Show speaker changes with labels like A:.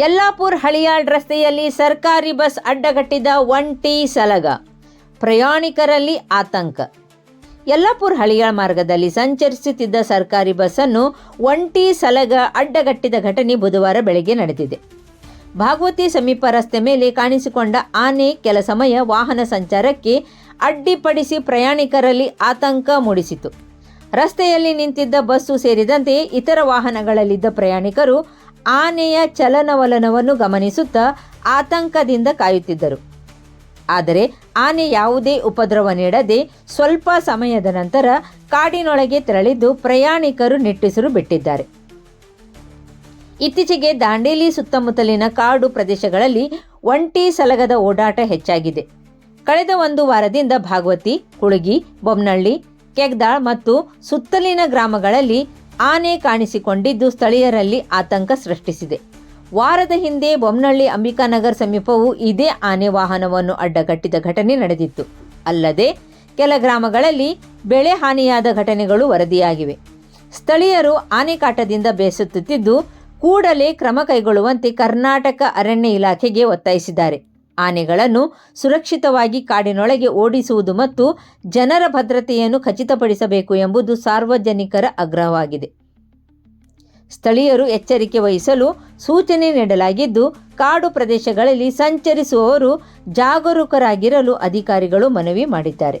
A: ಯಲ್ಲಾಪುರ್ ಹಳಿಯಾಳ್ ರಸ್ತೆಯಲ್ಲಿ ಸರ್ಕಾರಿ ಬಸ್ ಅಡ್ಡಗಟ್ಟಿದ ಒಂಟಿ ಸಲಗ. ಪ್ರಯಾಣಿಕರಲ್ಲಿ ಆತಂಕ. ಯಲ್ಲಾಪುರ್ ಹಳಿಯಾಳ್ ಮಾರ್ಗದಲ್ಲಿ ಸಂಚರಿಸುತ್ತಿದ್ದ ಸರ್ಕಾರಿ ಬಸ್ಸನ್ನು ಒಂಟಿ ಸಲಗ ಅಡ್ಡಗಟ್ಟಿದ ಘಟನೆ ಬುಧವಾರ ಬೆಳಗ್ಗೆ ನಡೆದಿದೆ. ಭಾಗವತಿ ಸಮೀಪ ರಸ್ತೆ ಮೇಲೆ ಕಾಣಿಸಿಕೊಂಡ ಆನೆ ಕೆಲ ಸಮಯ ವಾಹನ ಸಂಚಾರಕ್ಕೆ ಅಡ್ಡಿಪಡಿಸಿ ಪ್ರಯಾಣಿಕರಲ್ಲಿ ಆತಂಕ ಮೂಡಿಸಿತು. ರಸ್ತೆಯಲ್ಲಿ ನಿಂತಿದ್ದ ಬಸ್ಸು ಸೇರಿದಂತೆ ಇತರ ವಾಹನಗಳಲ್ಲಿದ್ದ ಪ್ರಯಾಣಿಕರು ಆನೆಯ ಚಲನವಲನವನ್ನು ಗಮನಿಸುತ್ತಾ ಆತಂಕದಿಂದ ಕಾಯುತ್ತಿದ್ದರು. ಆದರೆ ಆನೆ ಯಾವುದೇ ಉಪದ್ರವ ನೀಡದೆ ಸ್ವಲ್ಪ ಸಮಯದ ನಂತರ ಕಾಡಿನೊಳಗೆ ತೆರಳಿದ್ದು ಪ್ರಯಾಣಿಕರು ನಿಟ್ಟುಸಿರು ಬಿಟ್ಟಿದ್ದಾರೆ. ಇತ್ತೀಚೆಗೆ ದಾಂಡೇಲಿ ಸುತ್ತಮುತ್ತಲಿನ ಕಾಡು ಪ್ರದೇಶಗಳಲ್ಲಿ ಒಂಟಿ ಸಲಗದ ಓಡಾಟ ಹೆಚ್ಚಾಗಿದೆ. ಕಳೆದ ಒಂದು ವಾರದಿಂದ ಭಾಗವತಿ, ಕುಳಗಿ, ಬೊಮ್ನಳ್ಳಿ, ಕೆಗ್ದಾಳ್ ಮತ್ತು ಸುತ್ತಲಿನ ಗ್ರಾಮಗಳಲ್ಲಿ ಆನೆ ಕಾಣಿಸಿಕೊಂಡಿದ್ದು ಸ್ಥಳೀಯರಲ್ಲಿ ಆತಂಕ ಸೃಷ್ಟಿಸಿದೆ. ವಾರದ ಹಿಂದೆ ಬೊಮ್ಮನಹಳ್ಳಿ ಅಂಬಿಕಾನಗರ್ ಸಮೀಪವು ಇದೇ ಆನೆ ವಾಹನವನ್ನು ಅಡ್ಡಗಟ್ಟಿದ ಘಟನೆ ನಡೆದಿತ್ತು. ಅಲ್ಲದೆ, ಕೆಲ ಗ್ರಾಮಗಳಲ್ಲಿ ಬೆಳೆ ಹಾನಿಯಾದ ಘಟನೆಗಳು ವರದಿಯಾಗಿವೆ. ಸ್ಥಳೀಯರು ಆನೆ ಕಾಟದಿಂದ ಬೇಸತ್ತುತ್ತಿದ್ದು ಕೂಡಲೇ ಕ್ರಮ ಕೈಗೊಳ್ಳುವಂತೆ ಕರ್ನಾಟಕ ಅರಣ್ಯ ಇಲಾಖೆಗೆ ಒತ್ತಾಯಿಸಿದ್ದಾರೆ. ಆನೆಗಳನ್ನು ಸುರಕ್ಷಿತವಾಗಿ ಕಾಡಿನೊಳಗೆ ಓಡಿಸುವುದು ಮತ್ತು ಜನರ ಭದ್ರತೆಯನ್ನು ಖಚಿತಪಡಿಸಬೇಕು ಎಂಬುದು ಸಾರ್ವಜನಿಕರ ಆಗ್ರಹವಾಗಿದೆ. ಸ್ಥಳೀಯರು ಎಚ್ಚರಿಕೆ ವಹಿಸಲು ಸೂಚನೆ ನೀಡಲಾಗಿದ್ದು, ಕಾಡು ಪ್ರದೇಶಗಳಲ್ಲಿ ಸಂಚರಿಸುವವರು ಜಾಗರೂಕರಾಗಿರಲು ಅಧಿಕಾರಿಗಳು ಮನವಿ ಮಾಡಿದ್ದಾರೆ.